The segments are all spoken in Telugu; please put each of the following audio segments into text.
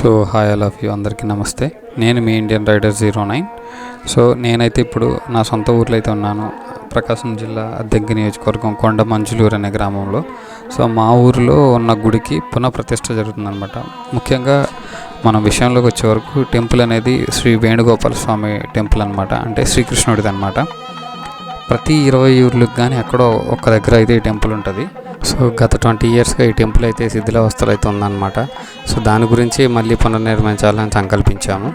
So hi all of you అందరికీ నమస్తే. నేను మీ Indian rider zero nine so నేనైతే ఇప్పుడు నా సొంత ఊర్లో అయితే ఉన్నాను. ప్రకాశం జిల్లా దగ్గర నియోజకవర్గం కొండ మంజులూరు అనే గ్రామంలో. సో మా ఊరిలో ఉన్న గుడికి పునఃప్రతిష్ఠ జరుగుతుందనమాట ముఖ్యంగా మన విషయంలోకి వచ్చే వరకు టెంపుల్ అనేది శ్రీ వేణుగోపాల స్వామి టెంపుల్ అనమాట అంటే శ్రీకృష్ణుడిది అనమాట ప్రతి ఇరవై ఊర్లకు కానీ ఎక్కడో ఒక్క దగ్గర అయితే ఈ టెంపుల్ ఉంటుంది. సో గత ట్వంటీ ఇయర్స్గా ఈ టెంపుల్ అయితే శిథిలావస్థలు అయితే ఉందన్నమాట సో దాని గురించి మళ్ళీ పునర్నిర్మించాలని సంకల్పించాము.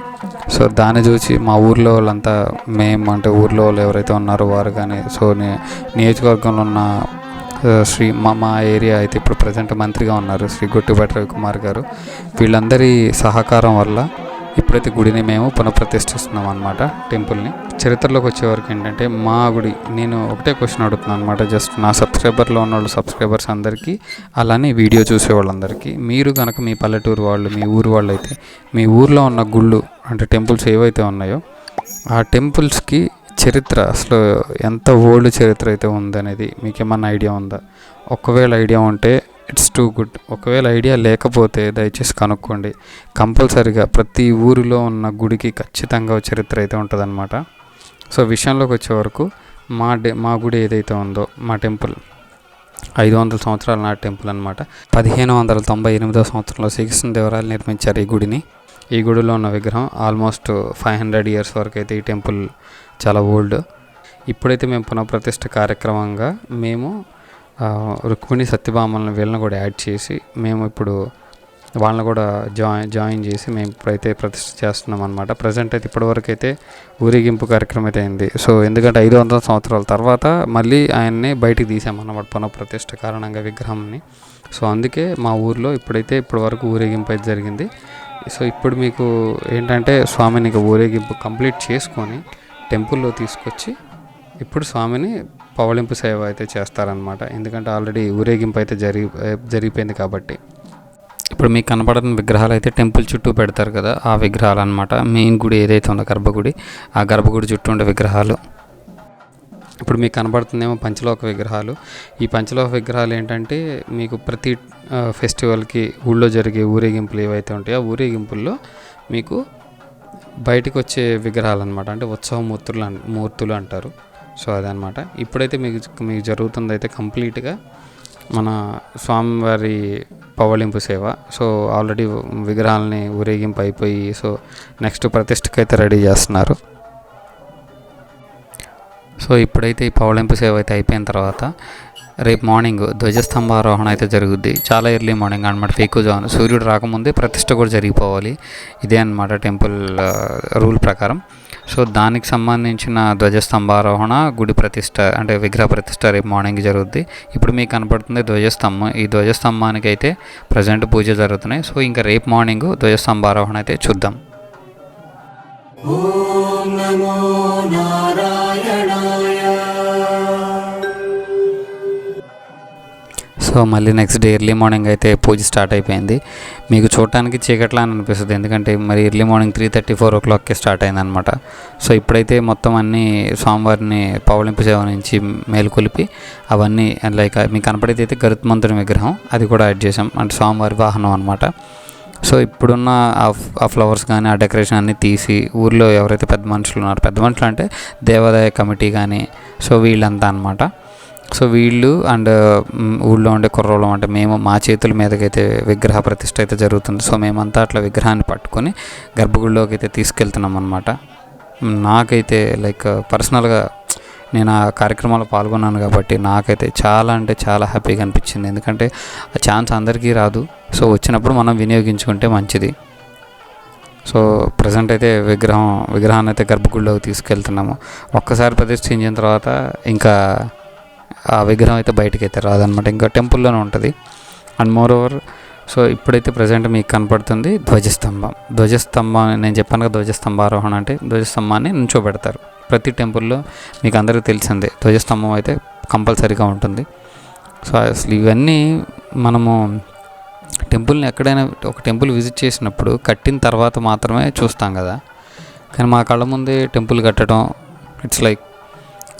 సో దాన్ని చూసి మా ఊర్లో వాళ్ళంతా మేము అంటే ఊర్లో వాళ్ళు ఎవరైతే ఉన్నారో వారు కానీ సో నే- నియోజకవర్గంలో ఉన్న శ్రీ మా మా ఏరియా అయితే ఇప్పుడు ప్రజెంట్ మంత్రిగా ఉన్నారు శ్రీ గొట్టిపాటి రవికుమార్ గారు. వీళ్ళందరి సహకారం వల్ల ఇప్పుడైతే గుడిని మేము పునఃప్రతిష్ఠిస్తున్నాం అనమాట టెంపుల్ని. చరిత్రలోకి వచ్చేవరకు ఏంటంటే మా గుడి నేను ఒకటే క్వశ్చన్ అడుగుతున్నాను అనమాట జస్ట్ నా సబ్స్క్రైబర్లో ఉన్న వాళ్ళు సబ్స్క్రైబర్స్ అందరికీ అలానే వీడియో చూసే వాళ్ళందరికీ. మీరు కనుక మీ పల్లెటూరు వాళ్ళు మీ ఊరు వాళ్ళు అయితే మీ ఊర్లో ఉన్న గుళ్ళు అంటే టెంపుల్స్ ఏవైతే ఉన్నాయో ఆ టెంపుల్స్కి చరిత్ర అసలు ఎంత ఓల్డ్ చరిత్ర అయితే ఉందనేది మీకు ఏమన్నా ఐడియా ఉందా? ఒకవేళ ఐడియా ఉంటే ఇట్స్ టూ గుడ్. ఒకవేళ ఐడియా లేకపోతే దయచేసి కనుక్కోండి. కంపల్సరిగా ప్రతి ఊరిలో ఉన్న గుడికి ఖచ్చితంగా చరిత్ర అయితే ఉంటుందన్నమాట. సో విషయంలోకి వచ్చే వరకు మా డే మా గుడి ఏదైతే ఉందో మా టెంపుల్ ఐదు వందల సంవత్సరాల నాటి టెంపుల్ అనమాట పదిహేను వందల తొంభై ఎనిమిదో సంవత్సరంలో శ్రీకృష్ణదేవరాయలు నిర్మించారు ఈ గుడిని. ఈ గుడిలో ఉన్న విగ్రహం ఆల్మోస్ట్ ఫైవ్ హండ్రెడ్ ఇయర్స్ వరకు అయితే ఈ టెంపుల్ చాలా ఓల్డ్. ఇప్పుడైతే మేము పునఃప్రతిష్ఠ కార్యక్రమంగా మేము రుక్మిణి సత్యభామలను వీళ్ళని కూడా యాడ్ చేసి మేము ఇప్పుడు వాళ్ళని కూడా జాయిన్ జాయిన్ చేసి మేము ఇప్పుడైతే ప్రతిష్ట చేస్తున్నాం అనమాట ప్రజెంట్ అయితే ఇప్పటివరకు అయితే ఊరేగింపు కార్యక్రమం అయితే అయింది. సో ఎందుకంటే ఐదు వందల సంవత్సరాల తర్వాత మళ్ళీ ఆయన్ని బయటికి తీసామన్నమాట పునఃప్రతిష్ట కారణంగా విగ్రహాన్ని. సో అందుకే మా ఊర్లో ఇప్పుడైతే ఇప్పటివరకు ఊరేగింపు అయితే జరిగింది. సో ఇప్పుడు మీకు ఏంటంటే స్వామిని ఊరేగింపు కంప్లీట్ చేసుకొని టెంపుల్లో తీసుకొచ్చి ఇప్పుడు స్వామిని పవళింపు సేవ అయితే చేస్తారనమాట ఎందుకంటే ఆల్రెడీ ఊరేగింపు అయితే జరిగి జరిగిపోయింది కాబట్టి. ఇప్పుడు మీకు కనపడిన విగ్రహాలు అయితే టెంపుల్ చుట్టూ పెడతారు కదా ఆ విగ్రహాలు అనమాట మెయిన్ గుడి ఏదైతే ఉందో గర్భగుడి ఆ గర్భగుడి చుట్టూ ఉండే విగ్రహాలు. ఇప్పుడు మీకు కనబడుతుందేమో పంచలోక విగ్రహాలు. ఈ పంచలోక విగ్రహాలు ఏంటంటే మీకు ప్రతి ఫెస్టివల్కి ఊళ్ళో జరిగే ఊరేగింపులు ఏవైతే ఉంటాయో ఆ ఊరేగింపుల్లో మీకు బయటికి వచ్చే విగ్రహాలు అనమాట అంటే ఉత్సవ మూర్తులు అన్- మూర్తులు అంటారు. సో అదనమాట. ఇప్పుడైతే మీకు మీకు జరుగుతుంది అయితే కంప్లీట్గా మన స్వామివారి పవళింపు సేవ. సో ఆల్రెడీ విగ్రహాలని ఊరేగింపు అయిపోయి సో నెక్స్ట్ ప్రతిష్టకైతే రెడీ చేస్తున్నారు. సో ఇప్పుడైతే ఈ పవళింపు సేవ అయితే అయిపోయిన తర్వాత రేపు మార్నింగ్ ధ్వజస్తంభారోహణ అయితే జరుగుద్ది. చాలా ఎర్లీ మార్నింగ్ అనమాట ఫేకు జాన్ సూర్యుడు రాకముందే ప్రతిష్ట కూడా జరిగిపోవాలి. ఇదే అనమాట టెంపుల్ రూల్ ప్రకారం. సో దానికి సంబంధించిన ధ్వజస్తంభారోహణ గుడి ప్రతిష్ట అంటే విగ్రహ ప్రతిష్ట రేపు మార్నింగ్ జరుగుద్ది. ఇప్పుడు మీకు కనపడుతుంది ధ్వజస్తంభం. ఈ ధ్వజస్తంభానికి అయితే ప్రజెంట్ పూజ జరుగుతున్నాయి. సో ఇంకా రేపు మార్నింగ్ ధ్వజస్తంభారోహణ అయితే చూద్దాం. సో మళ్ళీ నెక్స్ట్ డే ఎర్లీ మార్నింగ్ అయితే పూజ స్టార్ట్ అయిపోయింది. మీకు చూడటానికి చీకట్లా అని అనిపిస్తుంది. ఎందుకంటే మరి early morning three thirty four ఓ క్లాక్కి స్టార్ట్ అయిందనమాట సో ఇప్పుడైతే మొత్తం అన్నీ స్వామివారిని పౌలింపు సేవ నుంచి మేలుకొలిపి అవన్నీ లైక్ మీకు కనపడేది అయితే గరుత్మంతుడి విగ్రహం. అది కూడా యాడ్ చేసాం అంటే స్వామివారి వాహనం అనమాట సో ఇప్పుడున్న ఆ ఫ్లవర్స్ కానీ ఆ డెకరేషన్ అన్నీ తీసి ఊర్లో ఎవరైతే పెద్ద మనుషులు ఉన్నారో పెద్ద మనుషులు అంటే దేవాదాయ కమిటీ కానీ సో వీళ్ళంతా అనమాట సో వీళ్ళు అండ్ ఊళ్ళో ఉండే కుర్రోళ్ళం అంటే మేము మా చేతుల మీదకైతే విగ్రహ ప్రతిష్ట అయితే జరుగుతుంది. సో మేమంతా అట్లా విగ్రహాన్ని పట్టుకొని గర్భగుడిలోకి అయితే తీసుకెళ్తున్నాం అనమాట నాకైతే లైక్ పర్సనల్గా నేను ఆ కార్యక్రమంలో పాల్గొన్నాను కాబట్టి నాకైతే చాలా అంటే చాలా హ్యాపీగా అనిపించింది. ఎందుకంటే ఆ ఛాన్స్ అందరికీ రాదు. సో వచ్చినప్పుడు మనం వినియోగించుకుంటే మంచిది. సో ప్రజెంట్ అయితే విగ్రహం విగ్రహాన్ని అయితే గర్భగుడిలోకి తీసుకెళ్తున్నాము. ఒక్కసారి ప్రతిష్ఠించిన తర్వాత ఇంకా ఆ విగ్రహం అయితే బయటకి అయితే రాదనమాట ఇంకా టెంపుల్లోనే ఉంటుంది. అండ్ మోర్ ఓవర్ సో ఇప్పుడైతే ప్రజెంట్ మీకు కనపడుతుంది ధ్వజస్తంభం. ధ్వజస్తంభం నేను చెప్పాను కదా ధ్వజస్తంభ ఆరోహణ అంటే ధ్వజస్తంభాన్ని నుంచోబెడతారు. ప్రతి టెంపుల్లో మీకు అందరికీ తెలిసిందే ధ్వజస్తంభం అయితే కంపల్సరీగా ఉంటుంది. సో అసలు ఇవన్నీ మనము టెంపుల్ని ఎక్కడైనా ఒక టెంపుల్ విజిట్ చేసినప్పుడు కట్టిన తర్వాత మాత్రమే చూస్తాం కదా. కానీ మా కళ్ళ ముందే టెంపుల్ కట్టడం ఇట్స్ లైక్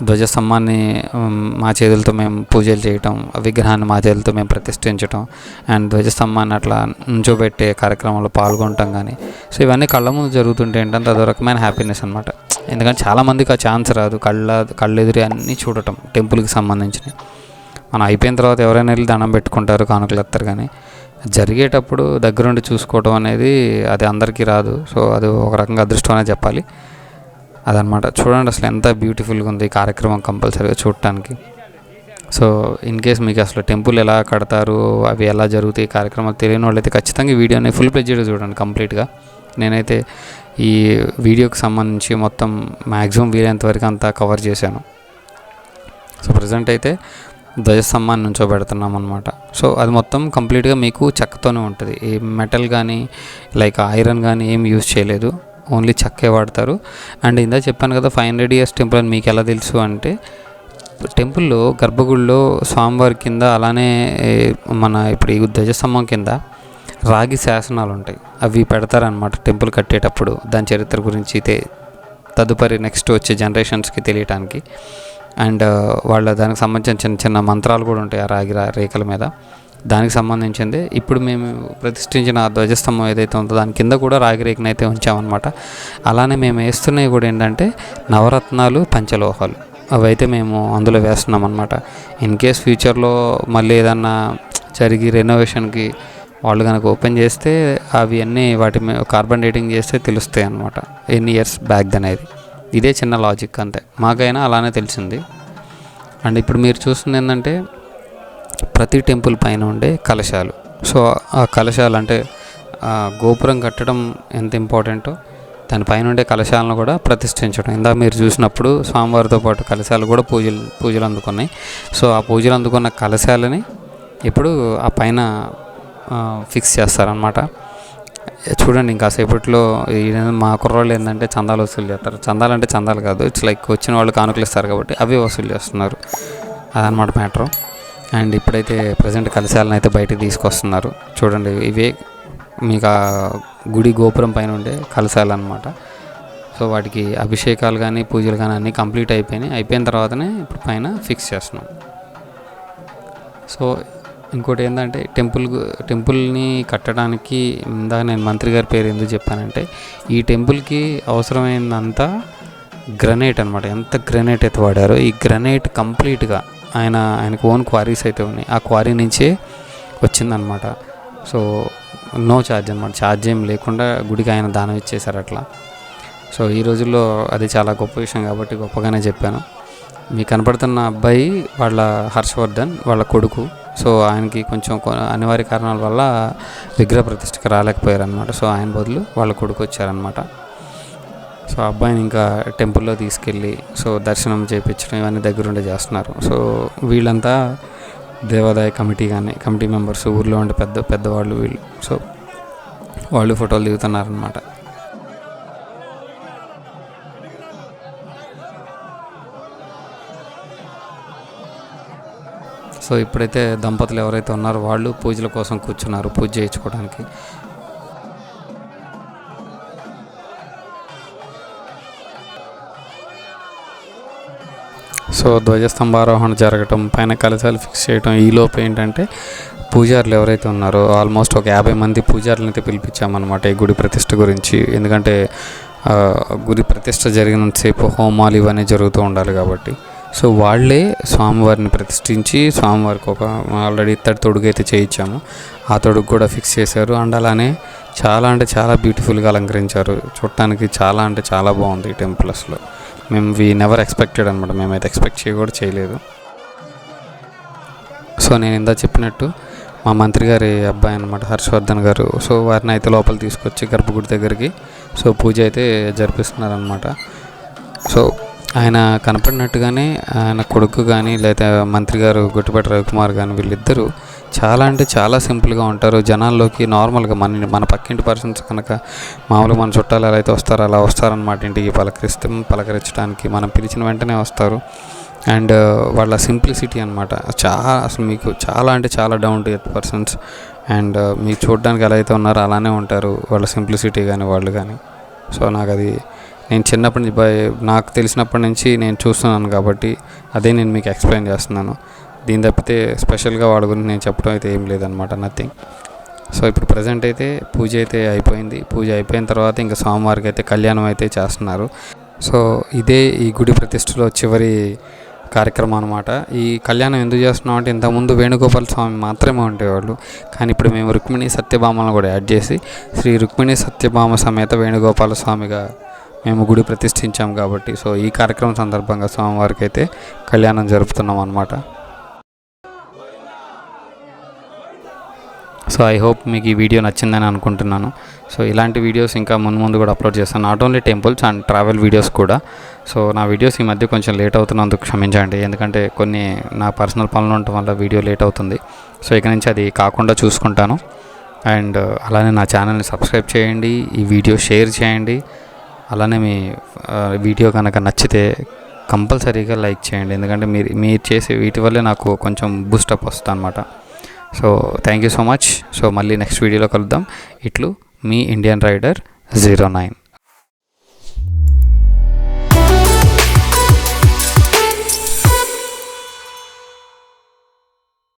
ధ్వజస్తంభాన్ని మా చేతులతో మేము పూజలు చేయటం విగ్రహాన్ని మా చేతులతో మేము ప్రతిష్ఠించటం అండ్ ధ్వజస్తంభాన్ని అట్లా నుంచోబెట్టే కార్యక్రమంలో పాల్గొనటం కానీ సో ఇవన్నీ కళ్ళ ముందు జరుగుతుంటే ఏంటంటే అదో రకమైన హ్యాపీనెస్ అనమాట ఎందుకంటే చాలామందికి ఆ ఛాన్స్ రాదు. కళ్ళ కళ్ళెదురు అన్నీ చూడటం టెంపుల్కి సంబంధించినవి. మనం అయిపోయిన తర్వాత ఎవరైనా వెళ్ళి దండం పెట్టుకుంటారు కానుకలు ఎత్తారు కానీ జరిగేటప్పుడు దగ్గరుండి చూసుకోవడం అనేది అది అందరికీ రాదు. సో అది ఒక రకంగా అదృష్టం అనే చెప్పాలి. అదనమాట. చూడండి అసలు ఎంత బ్యూటిఫుల్గా ఉంది ఈ కార్యక్రమం కంపల్సరీగా చూడటానికి. సో ఇన్ కేస్ మీకు అసలు టెంపుల్ ఎలా కడతారు అవి ఎలా జరుగుతాయి కార్యక్రమాలు తెలియని వాళ్ళైతే ఖచ్చితంగా ఈ వీడియోని ఫుల్ ప్లెడ్జెడ్ చూడండి కంప్లీట్గా నేనైతే ఈ వీడియోకి సంబంధించి మొత్తం మ్యాక్సిమం వీలైనంత వరకు అంతా కవర్ చేశాను. సో ప్రజెంట్ అయితే ధ్వజస్తంభాన్ని నుంచోబెడుతున్నాం అనమాట సో అది మొత్తం కంప్లీట్గా మీకు చెక్కతోనే ఉంటుంది. ఏ మెటల్ కానీ లైక్ ఐరన్ కానీ ఏం యూజ్ చేయలేదు. ఓన్లీ చక్కే వాడతారు. అండ్ ఇందా చెప్పాను కదా ఫైవ్ హండ్రెడ్ ఇయర్స్ టెంపుల్ అని మీకు ఎలా తెలుసు అంటే టెంపుల్లో గర్భగుడిలో స్వామివారి కింద అలానే మన ఇప్పుడు ఈ ధ్వజస్తంభం కింద రాగి శాసనాలు ఉంటాయి. అవి పెడతారనమాట టెంపుల్ కట్టేటప్పుడు దాని చరిత్ర గురించి తదుపరి నెక్స్ట్ వచ్చే జనరేషన్స్కి తెలియటానికి. అండ్ వాళ్ళ దానికి సంబంధించిన చిన్న చిన్న మంత్రాలు కూడా ఉంటాయి ఆ రాగి రా- రేఖల మీద. దానికి సంబంధించింది. ఇప్పుడు మేము ప్రతిష్ఠించిన ధ్వజస్తంభం ఏదైతే ఉందో దాని కింద కూడా రాగి రేఖను అయితే ఉంచామన్నమాట. అలానే మేము వేస్తున్నవి కూడా ఏంటంటే నవరత్నాలు పంచలోహాలు. అవి అయితే మేము అందులో వేస్తున్నాం అనమాట ఇన్ కేస్ ఫ్యూచర్లో మళ్ళీ ఏదన్నా జరిగి రెనోవేషన్కి వాళ్ళు కనుక ఓపెన్ చేస్తే అవి అన్నీ వాటి మీద కార్బన్ డేటింగ్ చేస్తే తెలుస్తాయి అనమాట ఎన్ని ఇయర్స్ బ్యాక్ అనేది. ఇదే చిన్న లాజిక్ అంతే. మాకైనా అలానే తెలిసింది. అండ్ ఇప్పుడు మీరు చూస్తుంది ఏంటంటే ప్రతి టెంపుల్ పైన ఉండే కలశాలు. సో ఆ కలశాలు అంటే గోపురం కట్టడం ఎంత ఇంపార్టెంటో దానిపైన ఉండే కలశాలను కూడా ప్రతిష్ఠించడం. ఇందాక మీరు చూసినప్పుడు స్వామివారితో పాటు కలశాలు కూడా పూజలు పూజలు అందుకున్నాయి. సో ఆ పూజలు అందుకున్న కలశాలని ఇప్పుడు ఆ పైన ఫిక్స్ చేస్తారనమాట చూడండి ఇంకా సేపట్లో మా కుర్రోళ్ళు ఏంటంటే చందాలు వసూలు చేస్తారు. చందాలు అంటే చందాలు కాదు. ఇట్స్ లైక్ వచ్చిన వాళ్ళు కానుకలు ఇస్తారు కాబట్టి అవి వసూలు చేస్తున్నారు. అదనమాట మ్యాటర్. అండ్ ఇప్పుడైతే ప్రజెంట్ కలశాలను అయితే బయటకు తీసుకొస్తున్నారు. చూడండి ఇవే మీకు ఆ గుడి గోపురం పైన ఉండే కలశాలు అనమాట సో వాటికి అభిషేకాలు కానీ పూజలు కానీ అన్నీ కంప్లీట్ అయిపోయినాయి. అయిపోయిన తర్వాతనే ఇప్పుడు పైన ఫిక్స్ చేస్తున్నాం. సో ఇంకోటి ఏంటంటే టెంపుల్ టెంపుల్ని కట్టడానికి ఇందాక నేను మంత్రి గారి పేరు ఎందుకు చెప్పానంటే ఈ టెంపుల్కి అవసరమైనంత గ్రనైట్ అనమాట ఎంత గ్రనైట్ అయితే వాడారో ఈ గ్రనైట్ కంప్లీట్గా ఆయన ఆయనకు ఓన్ క్వారీస్ అయితే ఉన్నాయి. ఆ క్వారీ నుంచే వచ్చిందనమాట సో నో ఛార్జ్ అనమాట ఛార్జ్ ఏం లేకుండా గుడికి ఆయన దానం ఇచ్చేశారు అట్లా. సో ఈ రోజుల్లో అది చాలా గొప్ప విషయం కాబట్టి గొప్పగానే చెప్పాను. మీకు కనపడుతున్న అబ్బాయి వాళ్ళ హర్షవర్ధన్ వాళ్ళ కొడుకు. సో ఆయనకి కొంచెం కొ- అనివార్య కారణాల వల్ల విగ్రహ ప్రతిష్టకి రాలేకపోయారు అనమాట సో ఆయన బదులు వాళ్ళ కొడుకు వచ్చారనమాట సో అబ్బాయిని ఇంకా టెంపుల్లో తీసుకెళ్ళి సో దర్శనం చేయించడం ఇవన్నీ దగ్గరుండి చేస్తున్నారు. సో వీళ్ళంతా దేవాదాయ కమిటీ కానీ కమిటీ మెంబర్స్ ఊర్లో ఉండే పెద్ద పెద్దవాళ్ళు వీళ్ళు. సో వాళ్ళు ఫోటోలు దిగుతున్నారనమాట సో ఇప్పుడైతే దంపతులు ఎవరైతే ఉన్నారో వాళ్ళు పూజల కోసం కూర్చున్నారు పూజ చేయించుకోవడానికి. సో ధ్వజస్తంభారోహణ జరగటం పైన కలశాలు ఫిక్స్ చేయటం ఈ లోపు ఏంటంటే పూజారులు ఎవరైతే ఉన్నారో ఆల్మోస్ట్ ఒక యాభై మంది పూజారులను అయితే పిలిపించామన్నమాట ఈ గుడి ప్రతిష్ట గురించి. ఎందుకంటే గుడి ప్రతిష్ట జరిగినంతసేపు హోమాలు ఇవన్నీ జరుగుతూ ఉండాలి కాబట్టి. సో వాళ్ళే స్వామివారిని ప్రతిష్ఠించి స్వామివారికి ఒక ఆల్రెడీ ఇత్తడి తొడుగు అయితే చేయించాము. ఆ తొడుగు కూడా ఫిక్స్ చేశారు అండ్ అలానే చాలా అంటే చాలా బ్యూటిఫుల్గా అలంకరించారు. చూడటానికి చాలా అంటే చాలా బాగుంది ఈ టెంపుల్ అసలు. మేము వీ నెవర్ ఎక్స్పెక్టెడ్ అనమాట. మేమైతే ఎక్స్పెక్ట్ చేయ కూడా చేయలేదు. సో నేను ఇందా చెప్పినట్టు మా మంత్రి గారి అబ్బాయి అనమాట హర్షవర్ధన్ గారు. సో వారిని అయితే లోపల తీసుకొచ్చి గర్భగుడి దగ్గరికి సో పూజ అయితే జరిపిస్తున్నారనమాట. సో ఆయన కనపడినట్టుగానే ఆయన కొడుకు కానీ లేదా మంత్రి గారు గుట్టిపాటి రవికుమార్ కానీ వీళ్ళిద్దరూ చాలా అంటే చాలా సింపుల్గా ఉంటారు. జనాల్లోకి నార్మల్గా మన మన పక్కింటి పర్సన్స్ కనుక మామూలుగా మన చుట్టాలు ఎలా అయితే వస్తారో అలా వస్తారనమాట ఇంటికి పలకరిస్తే పలకరించడానికి మనం పిలిచిన వెంటనే వస్తారు. అండ్ వాళ్ళ సింప్లిసిటీ అనమాట చాలా అసలు మీకు చాలా అంటే చాలా down to earth persons. And మీకు చూడడానికి ఎలా అయితే ఉన్నారో అలానే ఉంటారు. వాళ్ళ సింప్లిసిటీ కానీ వాళ్ళు కానీ సో నాకు అది నేను చిన్నప్పటి నుంచి బై- నాకు తెలిసినప్పటి నుంచి నేను చూస్తున్నాను కాబట్టి అదే నేను మీకు ఎక్స్ప్లెయిన్ చేస్తున్నాను. దీని తప్పితే స్పెషల్గా వాడి గురించి నేను చెప్పడం అయితే ఏం లేదనమాట నథింగ్ సో ఇప్పుడు ప్రజెంట్ అయితే పూజ అయితే అయిపోయింది. పూజ అయిపోయిన తర్వాత ఇంకా స్వామివారికి అయితే కళ్యాణం అయితే చేస్తున్నారు. సో ఇదే ఈ గుడి ప్రతిష్టలో చివరి కార్యక్రమం అనమాట ఈ కళ్యాణం ఎందుకు చేస్తున్నాం అంటే ఇంతకుముందు వేణుగోపాల స్వామి మాత్రమే ఉండేవాళ్ళు. కానీ ఇప్పుడు మేము రుక్మిణి సత్యభామలను కూడా యాడ్ చేసి శ్రీ రుక్మిణి సత్యభామ సమేత వేణుగోపాల స్వామిగా మేము గుడి ప్రతిష్ఠించాం కాబట్టి. సో ఈ కార్యక్రమం సందర్భంగా స్వామివారికి అయితే కళ్యాణం జరుపుతున్నాం అనమాట సో ఐ హోప్ మీకు ఈ వీడియో నచ్చిందని అనుకుంటున్నాను. సో ఇలాంటి వీడియోస్ ఇంకా ముందు ముందు కూడా అప్లోడ్ చేస్తాను. Not only temples and travel videos కూడా. సో నా వీడియోస్ ఈ మధ్య కొంచెం లేట్ అవుతున్నందుకు క్షమించండి. ఎందుకంటే కొన్ని నా పర్సనల్ పనులు ఉండటం వల్ల వీడియో లేట్ అవుతుంది. సో ఇక నుంచి అది కాకుండా చూసుకుంటాను. అండ్ అలానే నా ఛానల్ని సబ్స్క్రైబ్ చేయండి. ఈ వీడియో షేర్ చేయండి. అలానే మీ వీడియో కనుక నచ్చితే కంపల్సరీగా లైక్ చేయండి. ఎందుకంటే మీరు మీరు చేసే వీటి వల్లే నాకు కొంచెం బూస్టప్ వస్తుంది అనమాట so thank you so much so మళ్ళీ నెక్స్ట్ వీడియోలో కలుద్దాం. ఇట్లు మీ ఇండియన్ రైడర్ జీరో నైన్